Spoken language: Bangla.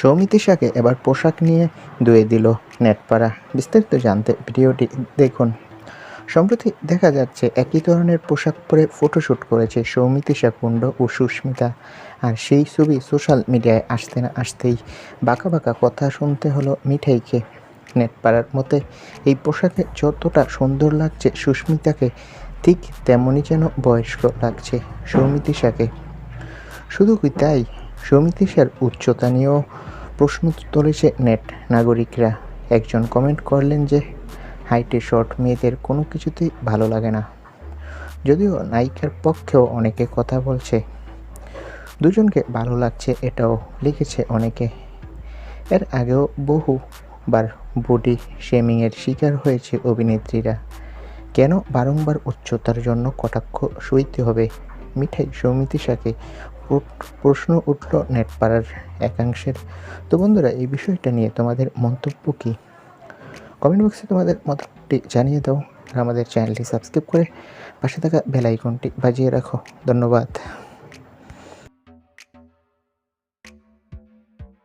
সৌমিতিশাকে এবার পোশাক নিয়ে ধুয়ে দিল নেটপাড়া। বিস্তারিত জানতে ভিডিওটি দেখুন। সম্প্রতি দেখা যাচ্ছে, একই ধরনের পোশাক পরে ফটোশ্যুট করেছে সৌমিতিশা কুণ্ড ও সুস্মিতা। আর সেই ছবি সোশ্যাল মিডিয়ায় আসতে না আসতেই বাঁকা বাঁকা কথা শুনতে হলো মিঠাইকে। নেটপাড়ার মতে, এই পোশাকে যতটা সুন্দর লাগছে সুস্মিতাকে, ঠিক তেমনই যেন বয়স্ক লাগছে সৌমিতিশাকে শুধু কি তাই? সমিতিসার উচ্চতা নিয়েও প্রশ্ন তুলেছে নেট নাগরিকরা একজন কমেন্ট করলেন যে, হাইটে শর্ট মেয়েদের কোনো কিছুতেই ভালো লাগে না। যদিও নায়িকার পক্ষেও অনেকে কথা বলছে, দুজনকে ভালো লাগছে এটাও লিখেছে অনেকে। এর আগেও বহুবার বডি শেমিংয়ের শিকার হয়েছে অভিনেত্রীরা। কেন বারংবার উচ্চতার জন্য কটাক্ষ সইতে হবে? মিঠাই সৌমিতিশাকে শাকে প্রশ্ন উঠল নেটপাড়ার একাংশের। তো বন্ধুরা, এই বিষয়টা নিয়ে তোমাদের মন্তব্য কী? কমেন্ট বক্সে তোমাদের মতটি জানিয়ে দাও আর আমাদের চ্যানেলটি সাবস্ক্রাইব করে পাশে থাকা বেল আইকনটি বাজিয়ে রাখো। ধন্যবাদ।